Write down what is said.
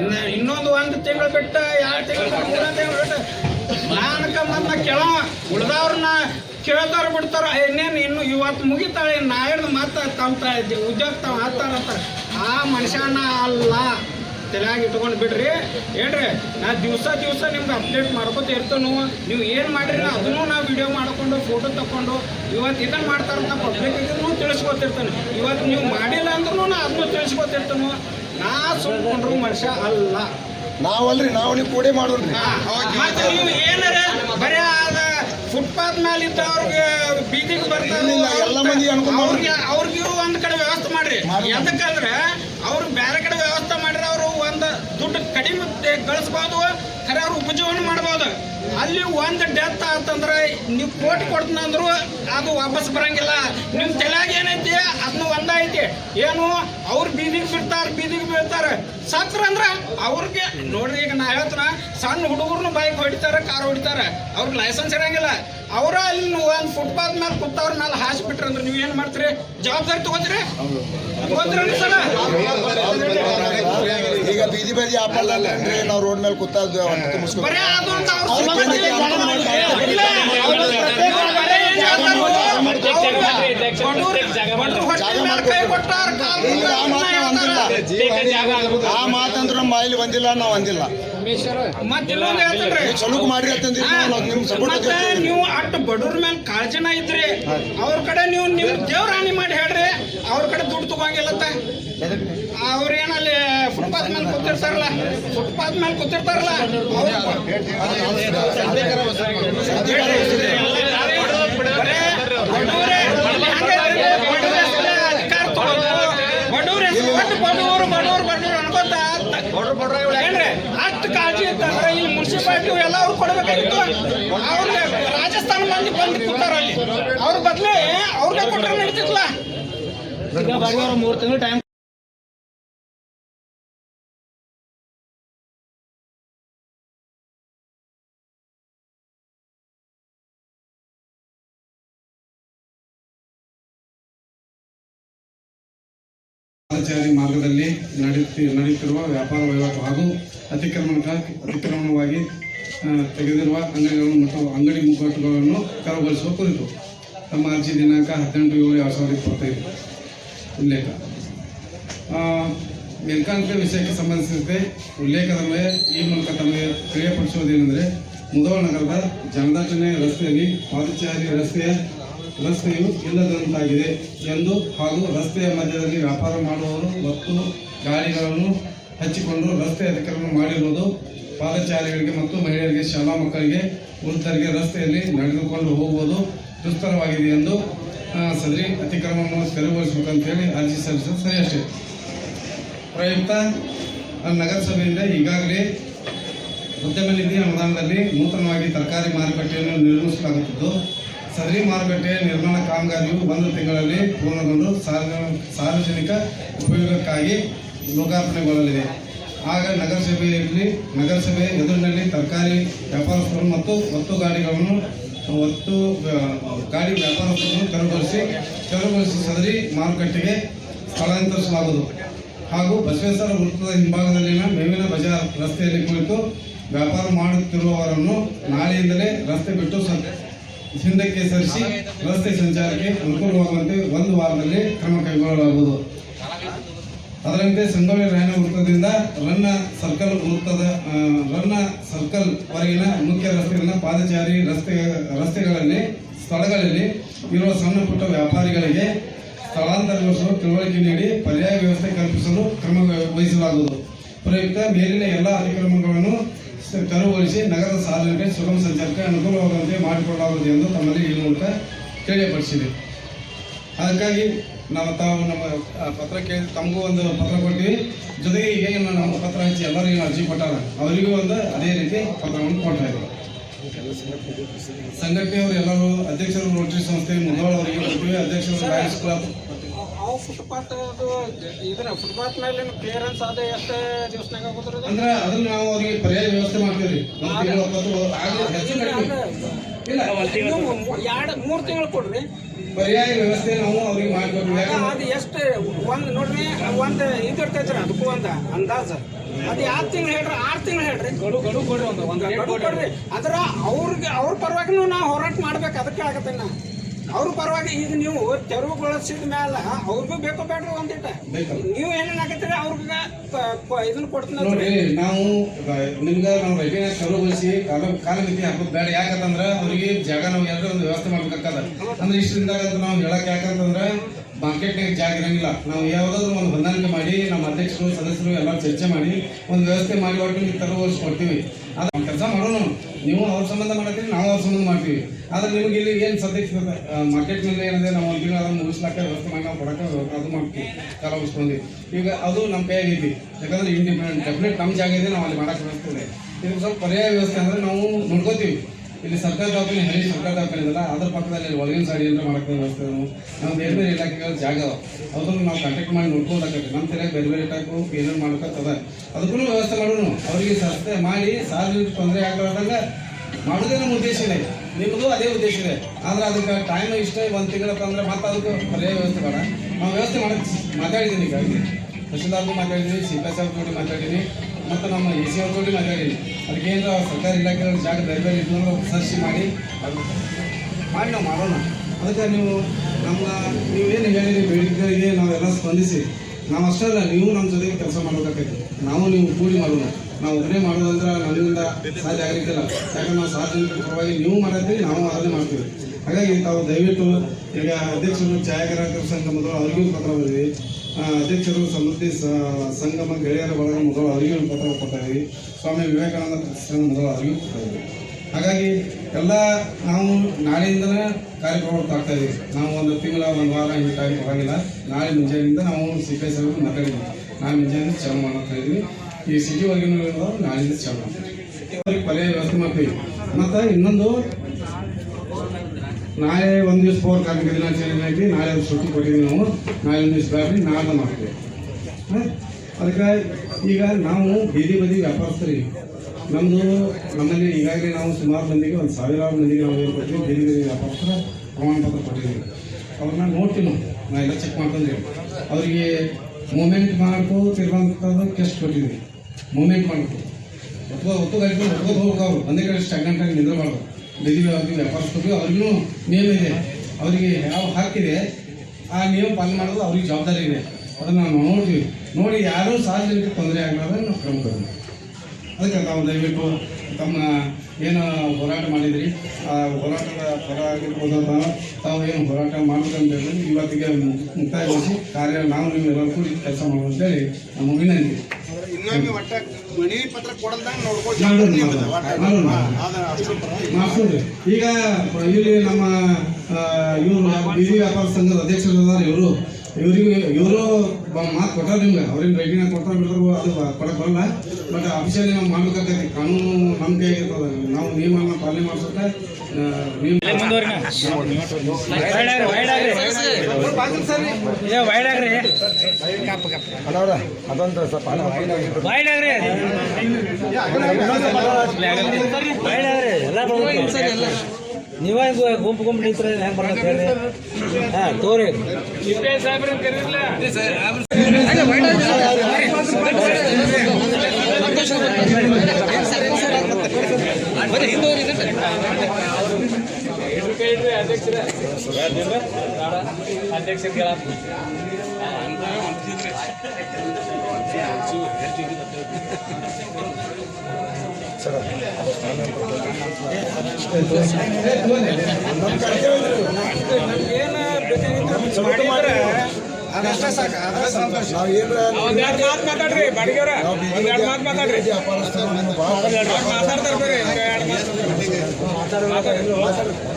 ಇನ್ನ- ಇನ್ನೊಂದು ಒಂದು ತಿಂಗಳು ಬಿಟ್ಟು, ಎರಡು ತಿಂಗಳು ಬಿಟ್ಟು, ಮೂರನೇ ತಿಂಗಳು ಬಿಟ್ಟು. ನನ್ನ ಕೆಳ ಉಳ್ದವ್ರನ್ನ ಕೇಳ್ತಾರ ಬಿಡ್ತಾರ ಇನ್ನೇನು ಇನ್ನು ಇವತ್ತು ಮುಗಿತಾಳೆ ನಾಳೆ ಮತ್ತೆ ಇದ್ದೀವಿ ಉದ್ಯೋಗ ತಾವ್ ಹಾಕ್ತಾರಂತ ಆ ಮನುಷ್ಯನ ಅಲ್ಲ. ತಲೆಯಾಗಿ ಇಟ್ಕೊಂಡು ಬಿಡ್ರಿ. ಏನ್ರಿ ನಾ ದಿವಸ ದಿವಸ ನಿಮ್ಗೆ ಅಪ್ಡೇಟ್ ಮಾಡ್ಕೊತ ಇರ್ತಾನು. ನೀವು ಏನು ಮಾಡಿರಿ ಅದನ್ನು ನಾ ವಿಡಿಯೋ ಮಾಡ್ಕೊಂಡು ಫೋಟೋ ತಕೊಂಡು ಇವತ್ತು ಇದನ್ನು ಮಾಡ್ತಾರಂತ ಪಬ್ಲಿಕ್ ಇದನ್ನು ತಿಳಿಸ್ಕೊತಿರ್ತೇನೆ. ಇವತ್ತು ನೀವು ಮಾಡಿಲ್ಲ ಅಂದ್ರೂ ನಾ ಅದನ್ನು ತಿಳಿಸ್ಕೊತಿರ್ತೇನೆ. ನಾ ಸುಮ್ಕೊಂಡ್ರು ಮನುಷ್ಯ ಅಲ್ಲ. ನಾವಲ್ರಿ ನಾವು ನೀವು ಕೂಡಿ ಮಾಡೋದ್ರಿ ಮತ್ತೆ ನೀವು ಏನಾರ ಬರೇ ಅದ ಫುಟ್ಪಾತ್ ಮೇಲೆ ಇದ್ದವ್ರಿಗೆ ಬೀದಿಗೆ ಬರ್ತಾರೆ ಇಲ್ಲ, ಎಲ್ಲ ಮಂದಿ ಅನುಕೂಲ ಮಾಡ್ರಿ. ಅವ್ರಿಗೆ ಅವ್ರಿಗೆ ಒಂದ್ ಕಡೆ ವ್ಯವಸ್ಥೆ ಮಾಡ್ರಿ. ಮಾಡ್ರಿ. ಯಾಕಂದ್ರೆ ಅವ್ರು ಬೇರೆ ಕಡೆ ವ್ಯವಸ್ಥೆ ಮಾಡಿದ್ರೆ ಅವರು ಒಂದು ದುಡ್ಡು ಕಡಿಮೆ ಗಳಿಸ್ಬೋದು ಖರೆ ಅವ್ರು ಉಪಜೀವನ ಮಾಡ್ಬೋದು. ಅಲ್ಲಿ ಒಂದು ಡೆತ್ ಆತಂದ್ರೆ ನೀವು ಕೋಟಿ ಕೊಡ್ತೀನಂದ್ರು ಅದು ವಾಪಸ್ ಬರಂಗಿಲ್ಲ. ನಿಮ್ ತಲೆಯಾಗ ಏನೈತಿ? ಅದನ್ನ ಒಂದೈತಿ ಏನು? ಅವ್ರು ಬೀದಿಗೆ ಬಿಡ್ತಾರ ಬೀದಿಗೆ ಬೀಳ್ತಾರೆ. ಸತ್ರ ಅಂದ್ರೆ ಅವ್ರಿಗೆ ನೋಡ್ರಿ ಈಗ ನಾ ಹೇಳ್ತಾನ ಸಣ್ಣ ಹುಡುಗರ್ನು ಬೈಕ್ ಹೊಡಿತಾರೆ ಕಾರ್ ಹೊಡಿತಾರೆ. ಅವ್ರಿಗೆ ಲೈಸೆನ್ಸ್ ಇರಂಗಿಲ್ಲ. ಅವರ ಅಲ್ಲಿ ಒಂದು ಫುಟ್ಪಾತ್ ಮೇಲೆ ಕುತ್ತವ್ರ ಮೇಲೆ ಹಾಸಿ ಬಿಟ್ರಿ ಅಂದ್ರೆ ನೀವು ಏನು ಮಾಡ್ತೀರಿ? ಜವಾಬ್ದಾರಿ ತಗೋತೀರಿ? ಈಗ ಬೀದಿ ಬೀದಿ ಆಪಲ್ಲ ಅಂದ್ರೆ ನಾವು ರೋಡ್ ಮೇಲೆ ಕೂತ ತುಂಬಿಸ್ಕೊ ಬರೇ ಅದು ಅಂತ ಅವ್ರು ಆ ಮಾತಂದ್ರೆ ನಮ್ಮ ಬಾಯಲ್ಲಿ ಬಂದಿಲ್ಲ ನಾವು ಅಂದಿಲ್ಲ ಮತ್ತೆ ಮಾಡಿ ನೀವು ಅಟ್ಟು ಬಡವ್ರ ಮೇಲೆ ಕಾಳಜಿನ ಇದ್ರಿ ಅವ್ರ ಕಡೆ ನೀವು ನೀವು ದೇವ್ರಾಣಿ ಮಾಡಿ ಹೇಳ್ರಿ ಅವ್ರ ಕಡೆ ದುಡ್ಡು ತಗೊಂಗಿಲ್ಲತ್ತ ಅವ್ರೇನಲ್ಲಿ ಫುಟ್ಪಾತ್ ಮೇಲೆ ಕೂತಿರ್ತಾರಲ್ಲ ಫುಟ್ಪಾತ್ ಮೇಲೆ ಕೂತಿರ್ತಾರಲ್ಲ ಬಡವರು ಬಡವರು ಬಡವರು ಅನ್ಕೋತ ಏನ್ರಿ ಅಷ್ಟು ಕಾಳಜಿ ಇತ್ತಂದ್ರೆ ಇಲ್ಲಿ ಮುನ್ಸಿಪಾಲ್ಟಿ ಎಲ್ಲ ಅವ್ರು ಕೊಡ್ಬೇಕಾಗಿತ್ತು. ಅವ್ರಿಗೆ ರಾಜಸ್ಥಾನ ಮಂದಿ ಬಂದು ಅವ್ರ ಬದ್ಲೇ ಅವ್ರಿಗೆ ಕೊಟ್ಟರೆ ನಡೀತಿಲ್ಲ ಮೂರು ತಿಂಗಳು ಟೈಮ್ ಪಾದಚಾರಿ ಮಾರ್ಗದಲ್ಲಿ ನಡೆಯುತ್ತಿ, ನಡೆಯುತ್ತಿರುವ ವ್ಯಾಪಾರ ವಹಿವಾಟು ಹಾಗೂ ಅತಿಕ್ರಮಣ ಅತಿಕ್ರಮಣವಾಗಿ ತೆಗೆದಿರುವ ಅಂಗಡಿಗಳನ್ನು ಮತ್ತು ಅಂಗಡಿ ಮುಗ್ಗಟ್ಟುಗಳನ್ನು ತೆರವುಗೊಳಿಸುವ ಕುರಿತು ತಮ್ಮ ಅರ್ಜಿ ದಿನಾಂಕ ಹದಿನೆಂಟು ಏಳು ಎರಡು ಸಾವಿರದ ಇಪ್ಪತ್ತೈದು ಉಲ್ಲೇಖ. ಮೇಲ್ಕಾಂತ ವಿಷಯಕ್ಕೆ ಸಂಬಂಧಿಸಿದಂತೆ ಉಲ್ಲೇಖದ ಮೇಲೆ ಈ ಮೂಲಕ ತಮಗೆ ತಿಳಿಯಪಡಿಸುವುದೇನೆಂದರೆ ಮುದೋಳ ನಗರದ ಜನದಟ್ಟಣೆ ರಸ್ತೆಯಲ್ಲಿ ಪಾದಚಾರಿ ರಸ್ತೆಯ ರಸ್ತೆಯು ಇಲ್ಲದಂತಾಗಿದೆ ಎಂದು ಹಾಗೂ ರಸ್ತೆಯ ಮಧ್ಯದಲ್ಲಿ ವ್ಯಾಪಾರ ಮಾಡುವವರು ಮತ್ತು ಗಾಡಿಗಳನ್ನು ಹಚ್ಚಿಕೊಂಡು ರಸ್ತೆ ಅತಿಕ್ರಮಣ ಮಾಡಿರುವುದು ಪಾದಚಾರಿಗಳಿಗೆ ಮತ್ತು ಮಹಿಳೆಯರಿಗೆ, ಶಾಲಾ ಮಕ್ಕಳಿಗೆ, ವೃದ್ಧರಿಗೆ ರಸ್ತೆಯಲ್ಲಿ ನಡೆದುಕೊಂಡು ಹೋಗುವುದು ದುಸ್ತರವಾಗಿದೆ ಎಂದು ಸದರಿ ಅತಿಕ್ರಮವನ್ನು ತೆರವುಗೊಳಿಸಬೇಕಂತೇಳಿ ಅರ್ಜಿ ಸಲ್ಲಿಸಲು ಅಷ್ಟೇ ಪ್ರಯುಕ್ತ ನಗರಸಭೆಯಿಂದ ಈಗಾಗಲೇ ಉದ್ಯಮ ನಿಧಿ ಅನುದಾನದಲ್ಲಿ ನೂತನವಾಗಿ ತರಕಾರಿ ಮಾರುಕಟ್ಟೆಯನ್ನು ನಿರ್ಮಿಸಲಾಗುತ್ತಿದ್ದು ಸದರಿ ಮಾರುಕಟ್ಟೆಯ ನಿರ್ಮಾಣ ಕಾಮಗಾರಿಯು ಒಂದು ತಿಂಗಳಲ್ಲಿ ಪೂರ್ಣಗೊಂಡು ಸಾರ್ವ- ಸಾರ್ವಜನಿಕ ಉಪಯೋಗಕ್ಕಾಗಿ ಲೋಕಾರ್ಪಣೆಗೊಳ್ಳಲಿದೆ. ಆಗ ನಗರಸಭೆಯಲ್ಲಿ, ನಗರಸಭೆ ಎದುರಿನಲ್ಲಿ ತರಕಾರಿ ವ್ಯಾಪಾರಸ್ಥರು ಮತ್ತು ಒತ್ತು ಗಾಡಿಗಳನ್ನು, ಒತ್ತು ಗಾಡಿ ವ್ಯಾಪಾರಸ್ಥರನ್ನು ತೆರವುಗೊಳಿಸಿ ತೆರವುಗೊಳಿಸಿ ಸದರಿ ಮಾರುಕಟ್ಟೆಗೆ ಸ್ಥಳಾಂತರಿಸಲಾಗುವುದು. ಹಾಗೂ ಬಸವೇಶ್ವರ ವೃತ್ತದ ಹಿಂಭಾಗದಲ್ಲಿನ ಮೇವಿನ ಬಜಾರ್ ರಸ್ತೆಯಲ್ಲಿ ಕುಳಿತು ವ್ಯಾಪಾರ ಮಾಡುತ್ತಿರುವವರನ್ನು ನಾಳೆಯಿಂದಲೇ ರಸ್ತೆ ಬಿಟ್ಟು ಹಿಂದಕ್ಕೆ ಸರಿಸಿ ರಸ್ತೆ ಸಂಚಾರಕ್ಕೆ ಅನುಕೂಲವಾಗುವಂತೆ ಒಂದು ವಾರದಲ್ಲಿ ಕ್ರಮ ಕೈಗೊಳ್ಳಲಾಗುವುದು. ಅದರಂತೆ ಸಂಗೊಳ್ಳಿ ರಾಯಣ ವೃತ್ತದಿಂದ ರನ್ನ ಸರ್ಕಲ್ ವೃತ್ತದ ರನ್ನ ಸರ್ಕಲ್ ವರೆಗಿನ ಮುಖ್ಯ ರಸ್ತೆಗಳನ್ನ ಪಾದಚಾರಿ ರಸ್ತೆ, ರಸ್ತೆಗಳಲ್ಲಿ, ಸ್ಥಳಗಳಲ್ಲಿ ಇರುವ ಸಣ್ಣ ಪುಟ್ಟ ವ್ಯಾಪಾರಿಗಳಿಗೆ ಸ್ಥಳಾಂತರಗೊಳಿಸಲು ತಿಳುವಳಿಕೆ ನೀಡಿ ಪರ್ಯಾಯ ವ್ಯವಸ್ಥೆ ಕಲ್ಪಿಸಲು ಕ್ರಮ ವಹಿಸಲಾಗುವುದು. ಪ್ರಯುಕ್ತ ಮೇಲಿನ ಎಲ್ಲ ಅತಿಕ್ರಮಗಳನ್ನು ತೆರವುಗೊಳಿಸಿ ನಗರದ ಸಾರ್ವಜನಿಕ ಸುಗಮ ಸಂಚಾರಕ್ಕೆ ಅನುಕೂಲವಾಗುವಂತೆ ಮಾಡಿಕೊಡಲಾಗುವುದು ಎಂದು ತಮ್ಮಲ್ಲಿ ಈ ಮೂಲಕ ತಿಳಿಯಪಡಿಸಿದೆ. ಅದಕ್ಕಾಗಿ ನಾವು ತಾವು ನಮ್ಮ ಪತ್ರ ಕೇಳಿ, ತಮಗೂ ಒಂದು ಪತ್ರ ಕೊಡ್ತೀವಿ. ಜೊತೆಗೆ ಈಗ ಏನು ನಮ್ಮ ಪತ್ರ ಹಚ್ಚಿ ಎಲ್ಲರಿಗೂ ಅರ್ಜಿ ಕೊಟ್ಟಾರ ಅವರಿಗೂ ಒಂದು ಅದೇ ರೀತಿ ಪತ್ರವನ್ನು ಕೊಡ್ತಾ ಇದ್ದೀವಿ ಸಂಘಟನೆಯವರು ಎಲ್ಲರೂ, ಅಧ್ಯಕ್ಷರು, ರೋಟರಿ ಸಂಸ್ಥೆ ಮುಧೋಳ ಅವರಿಗೆ ಅಧ್ಯಕ್ಷರು ಲಯನ್ಸ್ ಕ್ಲಬ್ ಅವು ಫುಟ್ಪಾತ್ ಇದ್ರ ಫುಟ್ಪಾತ್ ಮೇಲೆ ಕ್ಲಿಯರೆನ್ಸ್ ಆದ ಎಷ್ಟು ದಿವಸನಾಗ ಆಗುತ್ತೆ ಅಂದ್ರೆ ಅದನ್ನ ನಾವು ಅವರಿಗೆ ಪರ್ಯಾಯ ವ್ಯವಸ್ಥೆ ಮಾಡ್ತೀವಿ ಒಂದು ತಿಂಗಳು ಒಪ್ಪತ್ತು ಹೆಚ್ಚು ಕಡಿಮೆ. ಇಲ್ಲ. ನೀವು ಎರಡು ಮೂರು ತಿಂಗಳು ಕೊಡ್ರಿ. ಪರ್ಯಾಯ ವ್ಯವಸ್ಥೆ ನಾವು ಅವ್ರಿಗೆ ಮಾಡ್ಬೇಕು ಅದು ಎಷ್ಟು ಒಂದು ನೋಡ್ರಿ ಒಂದು ಇದು ಇರ್ತೈತ್ರಿ ಅದಕ್ಕೂ ಒಂದು ಅಂದಾಜ. ಅದು ಯಾವ ತಿಂಗಳು ಹೇಳ್ರಿ ಆರು ತಿಂಗಳು ಹೇಳ್ರಿ. ಗಡು ಗಡು ಕೊಡ್ರಿ ಒಂದು ಒಂದು ಗಡು ಕೊಡ್ರಿ. ಅದ್ರ ಅವ್ರಿಗೆ ಅವ್ರ ಪರವಾಗಿನೂ ನಾವು ಹೋರಾಟ ಮಾಡ್ಬೇಕು ಅದಕ್ಕೆ ಆಗತ್ತೆ ನಾ ಅವ್ರ ಪರವಾಗಿ ಈಗ ನೀವು ತೆರವುಗೊಳಿಸಿದ ಮ್ಯಾಲ ಅವ್ರಿಗೂ ಬೇಕೋ ಬೇಡ್ರಿ ಒಂದಿಟ್ಟ. ನೀವು ಏನೇನಾಗತ್ತೀರಿ ಅವ್ರಿಗೆ ಇದನ್ನ ಕೊಡ್ತೀನಿ ನೋಡ್ರಿ ನಾವು ನಿಮ್ಗ ನಾವು ರೈಲ್ವೆ ತೆರವುಗೊಳಿಸಿ ಕಾಲ ಕಾಲಮಿತಿ ಹಾಕೋದು ಬೇಡ. ಯಾಕಂತಂದ್ರೆ ಅವ್ರಿಗೆ ಜಾಗ ನಾವು ಎಲ್ಲರೂ ಒಂದು ವ್ಯವಸ್ಥೆ ಮಾಡ್ಬೇಕಾಗ್ತದ ಅಂದ್ರೆ ಇಷ್ಟರಿಂದ ನಾವು ಹೇಳಕ್ ಯಾಕಂತಂದ್ರ ಮಾರ್ಕೆಟ್ನಾಗ ಜಾಗ ಇರಂಗಿಲ್ಲ. ನಾವು ಯಾವ್ದಾದ್ರು ಒಂದು ಹೊಂದಾಣಿಕೆ ಮಾಡಿ, ನಮ್ಮ ಅಧ್ಯಕ್ಷರು, ಸದಸ್ಯರು ಎಲ್ಲ ಚರ್ಚೆ ಮಾಡಿ, ಒಂದು ವ್ಯವಸ್ಥೆ ಮಾಡಿ ಒಟ್ಟು ಕೊಡ್ತೀವಿ. ಅದ ಕೆಲಸ ಮಾಡೋಣ ನೀವು ಅವ್ರ ಸಂಬಂಧ ಮಾಡತ್ತೀವಿ ನಾವು ಅವ್ರ ಸಂಬಂಧ ಮಾಡ್ತೀವಿ. ಆದ್ರೆ ನಿಮ್ಗೆ ಇಲ್ಲಿ ಏನು ಸದ್ಯಕ್ಕೆ ಮಾರ್ಕೆಟ್ ಮೇಲೆ ಏನಿದೆ, ನಾವು ಒಂದು ತಿಂಗಳು ಅದನ್ನು ಮುಗಿಸ್ಲಾಕ ವ್ಯವಸ್ಥೆ ಮಾಡಿ ನಾವು ಕೊಡಕ್ಕೆ ಅದು ಮಾಡ್ತೀವಿ. ಕಾಲ ಈಗ ಅದು ನಮ್ಮ ಕೈಯಾಗೈತಿ ಯಾಕಂದ್ರೆ ಇಂಡಿಪೆಂಡೆಂಟ್ ಡೆಫಿನೆಟ್ ನಮ್ಮ ಜಾಗ ಇದೆ, ನಾವು ಅಲ್ಲಿ ಮಾಡೋಕ್ಕೆ ವ್ಯವಸ್ಥೆ ಇದೆ. ಇದಕ್ಕೆ ಸ್ವಲ್ಪ ಪರ್ಯಾಯ ವ್ಯವಸ್ಥೆ ಅಂದ್ರೆ ನಾವು ನೋಡ್ಕೋತೀವಿ. ಇಲ್ಲಿ ಸರ್ಕಾರ ದವಾಖಾನೆ ಹಳ್ಳಿ ಸರ್ಕಾರ ದವಾಖಾನೆ ಇದಲ್ಲ ಅದ್ರ ಪಕ್ಕದಲ್ಲಿ ಒಳಗಿನ ಸಾಡಿ ಏನಾರ ಮಾಡಕ್ಕೆ ವ್ಯವಸ್ಥೆ. ನಾವು ಬೇರೆ ಬೇರೆ ಇಲಾಖೆಗಳ ಜಾಗ ಅದನ್ನು ನಾವು ಕಾಂಟ್ಯಾಕ್ಟ್ ಮಾಡಿ ನೋಡ್ಕೋದಾಗತ್ತೆ ನಮ್ಮ ತೆರೆ ಬೇರೆ ಬೇರೆ ಟೈಪು ಏನೇನು ಅದ ಅದಕ್ಕೂ ವ್ಯವಸ್ಥೆ ಮಾಡೋಣ ಅವರಿಗೆ ಸಸ್ತೆ ಮಾಡಿ ಸಾರ್ವಜನಿಕ ತೊಂದರೆ ಆಗಲಾರ್ದಂಗ ಮಾಡೋದೇ ನಮ್ಮ ಉದ್ದೇಶ ಇದೆ. ನಿಮ್ಮದು ಅದೇ ಉದ್ದೇಶ ಇದೆ. ಆದ್ರೆ ಅದಕ್ಕೆ ಟೈಮ್ ಇಷ್ಟ, ಒಂದು ತಿಂಗಳ ತೊಂದರೆ ಮತ್ತೆ ಅದಕ್ಕೆ ಪರ್ಯಾಯ ವ್ಯವಸ್ಥೆ ಬೇಡ. ನಾವು ವ್ಯವಸ್ಥೆ ಮಾಡಕ್ಕೆ ಮಾತಾಡಿದ್ದೀನಿ ಈಗ. ತಹಶೀಲ್ದಾರ್ಗೂ ಮಾತಾಡಿದ್ದೀನಿ ಸಿ ಪಿ ಎಸ್ ಮಾತಾಡಿದ್ದೀನಿ ಮತ್ತು ನಮ್ಮ ಎ ಸಿ ಅವ್ರ ಮಾತಾಡಿದ್ದೀನಿ ಅದಕ್ಕೇನು ಸರ್ಕಾರಿ ಇಲಾಖೆಗಳ ಜಾಗ ಬೇರೆ ಬೇರೆ ಇದ್ದು ಸರ್ಚ್ ಮಾಡಿ. ಅದು ಮಾಡಿ ನಾವು ಮಾಡೋಣ. ಅದಕ್ಕೆ ನೀವು ನಮ್ಮ ನೀವೇನು ಹೇಳಿರಿ ಬೇಡಿಕೆಗಳಿಗೆ ನಾವೆಲ್ಲ ಸ್ಪಂದಿಸಿ. ನಾವು ಅಷ್ಟೇ ಅಲ್ಲ ನೀವು ನಮ್ಮ ಜೊತೆಗೆ ಕೆಲಸ ಮಾಡಬೇಕಾಗ್ತದೆ. ನಾವು ನೀವು ಕೂಡಿ ಮಾಡೋಣ. ನಾವು ಒಬ್ಬನೇ ಮಾಡೋದಂದ್ರೆ ನನ್ನಿಂದ ಸಾಧ್ಯ ಆಗಲಿಕ್ಕಿಲ್ಲ. ಯಾಕಂದ್ರೆ ನಾವು ಸಾರ್ವಜನಿಕರ ಪರವಾಗಿ ನೀವು ಮಾಡಿದ್ರಿ ನಾವು ಅದನ್ನೇ ಮಾಡ್ತೀವಿ. ಹಾಗಾಗಿ ತಾವು ದಯವಿಟ್ಟು ಈಗ ಅಧ್ಯಕ್ಷರು ಛಾಯಾಗ್ರಾಹಕರ ಮೊದಲು ಅವ್ರಿಗೂ ಪತ್ರ ಬರೆದಿವಿ ಅಧ್ಯಕ್ಷರು ಸಮೃದ್ಧಿ ಸಂಗಮ ಗೆಳೆಯರ ಬಳಗ ಮೊದಲು ಅರಿವಿನ ಪತ್ರ ಕೊಡ್ತಾ ಇದೀವಿ ಸ್ವಾಮಿ ವಿವೇಕಾನಂದ ಪ್ರತಿಷ್ಠಾನ ಮೊದಲು ಅರಿವು ಕೊಡ್ತಾ ಇದೀವಿ ಹಾಗಾಗಿ ಎಲ್ಲ ನಾವು ನಾಳೆಯಿಂದನೇ ಕಾರ್ಯಕ್ರಮ ತಾಗ್ತಾ ಇದ್ದೀವಿ ನಾವು ಒಂದು ತಿಂಗಳ ಒಂದು ವಾರ ಹಿಂಗೆ ಟೈಮ್ ಬರೋಂಗಿಲ್ಲ ನಾಳೆ ಮುಂಜಾನೆಯಿಂದ ನಾವು ಸಿ ಪಿ ಎಸ್ ಅವರು ಮಾತಾಡಿದ್ದೀವಿ ನಾಳೆ ಮುಂಜಾನೆ ಚಾಲು ಮಾಡ್ತಾ ಇದ್ದೀವಿ ಈ ಸಿಟಿ ವರ್ಗಿನ ನಾಳೆಯಿಂದ ಚಾಲು ಮಾಡ್ತೀವಿ ಪರ್ಯಾಯ ವ್ಯವಸ್ಥೆ ಮಾಡ್ತೀವಿ. ಮತ್ತು ಇನ್ನೊಂದು ನಾಳೆ ಒಂದು ದಿವಸ ಪೌರ ಕಾರ್ಮಿಕ ದಿನಾಚರಣೆ ಆಗಿ ನಾಳೆ ಒಂದು ಸುಟ್ಟಿ ಕೊಟ್ಟಿದ್ದೀವಿ ನಾವು. ನಾಳೆ ಒಂದು ದಿವಸ ಬ್ಯಾಡ್ರಿ ನಾಳೆ ಮಾಡ್ತೀವಿ? ಅದಕ್ಕೆ ಈಗ ನಾವು ಬೀದಿ ಬದಿ ವ್ಯಾಪಾರಸ್ಥರಿ ನಮ್ಮದು ನಮ್ಮಲ್ಲಿ ಈಗಾಗಲೇ ನಾವು ಸುಮಾರು ಮಂದಿಗೆ, ಒಂದು ಸಾವಿರಾರು ಮಂದಿಗೆ ನಾವು ಏನು ಕೊಟ್ಟಿದ್ದೀವಿ, ಬೀದಿ ಬದಿ ವ್ಯಾಪಾರಸ್ಥರ ಪ್ರಮಾಣ ಪತ್ರ ಕೊಟ್ಟಿದ್ದೀವಿ. ಅವ್ರನ್ನ ನೋಡ್ತೀವಿ ನಾವು. ನಾ ಎಲ್ಲ ಚೆಕ್ ಮಾಡ್ಕೊಂಡ್ರಿ ಅವರಿಗೆ ಮೂಮೆಂಟ್ ಮಾಡ್ಕೋತಿರುವಂಥದ್ದು ಕೆಸ್ಟ್ ಕೊಟ್ಟಿದ್ದೀವಿ. ಮೂಮೆಂಟ್ ಮಾಡ್ಕೊ. ಒಪ್ಪ ಒತ್ತು ಹೋಗ್ಬೇಕು ಅವರು. ಒಂದೇ ಕಡೆ ಸ್ಟಾಗ್ನೆಂಟ್ ಆಗಿ ನಿಂದ್ರಬಾರ್ದು. ಬೀದಿ ವ್ಯಾಪಾರ ವ್ಯಾಪಾರಸ್ಥರು, ಅವ್ರಿಗೂ ನಿಯಮ ಇದೆ. ಅವರಿಗೆ ಯಾವ ಹಾಕಿದೆ, ಆ ನಿಯಮ ಪಾಲನೆ ಮಾಡೋದು ಅವ್ರಿಗೆ ಜವಾಬ್ದಾರಿ ಇದೆ. ಅದನ್ನು ನಾವು ನೋಡ್ತೀವಿ. ನೋಡಿ ಯಾರೂ ಸಾರ್ವಜನಿಕ ತೊಂದರೆ ಆಗಲಾರ್ದೆ ನಾವು ಕ್ರಮ ಅದಕ್ಕೆ ತಾವು ದಯವಿಟ್ಟು ತಮ್ಮ ಏನು ಹೋರಾಟ ಮಾಡಿದ್ರಿ, ಆ ಹೋರಾಟದ ಫಲ ಆಗಿರ್ಬೋದು ತಾವು ಏನು ಹೋರಾಟ ಮಾಡ್ಬೇಕಂತ ಇವತ್ತಿಗೆ ಮುಕ್ತಾಯಗೊಳಿಸಿ, ಕಾರ್ಯ ನಾವು ನೀವು ಎಲ್ಲರೂ ಕೂಡಿ ಕೆಲಸ ಮಾಡುವಂತೇಳಿ ನಮ್ಮ ವಿನಂತಿ. ಇನ್ನೊಮ್ಮೆ ಒಟ್ಟ ಮನಿ ಪತ್ರ ಕೊಡಲ್ದಂಗ. ಮಾಡ್ಸೋದ್ರಿ ಈಗ ಇಲ್ಲಿ ನಮ್ಮ ಇವರು ಬೀದಿ ವ್ಯಾಪಾರ ಸಂಘದ ಅಧ್ಯಕ್ಷರು ಇವರು. ಇವರಿಗೆ, ಇವರು ಮಾತು ಕೊಟ್ಟಾರ ನಿಮ್ಗೆ. ಅವ್ರಿಗೆ ರೈಟಿನ ಕೊಡ್ತಾರೆ ಬಿಡೋರು, ಅದು ಕೊಡಕ್ಕೆ ಬರಲ್ಲ. ಬಟ್ ಅಫಿಷಿಯಲಿ ನಾವು ಮಾಡ್ಬೇಕಾಗೈತಿ ಕಾನೂನು ನಮ್ಮ ಕೈಯಾಗಿರ್ತದೆ ನಾವು ನಿಯಮನ ಪಾಲನೆ ಮಾಡಿಸುತ್ತೆ ನೀವೇ ಗುಂಪು ಗುಂಪು ನಿಂತ್ರೆ ಹೆಂಗ್ ಬರ್ತದೆ ಹೇಳಿ. ಹಾ ತೋರಿ. ಏನು ಬೇಕಾಗಿತ್ತು ಮಾಡಿದ್ರೆ ಅದಷ್ಟೇ ಸಾಕು ಅದ ಸಂತೋಷ ನಾವು ಏನ್ರ ಒಂದೆರಡು ಮಾತು ಮಾತಾಡ್ರಿ ಬಾಡಿಗೆವ್ರ ನಾವು ಬೀದಿ ಒಂದೆರಡು ಮಾತು ಮಾತಾಡ್ರಿ ವ್ಯಾಪಾರಸ್ಥರು ನಿಮ್ಗೆ ಭಾಳ ಮಾತಾಡ್ತಾರೆ ಬರ್ರಿ ಎರಡು ಮಾತು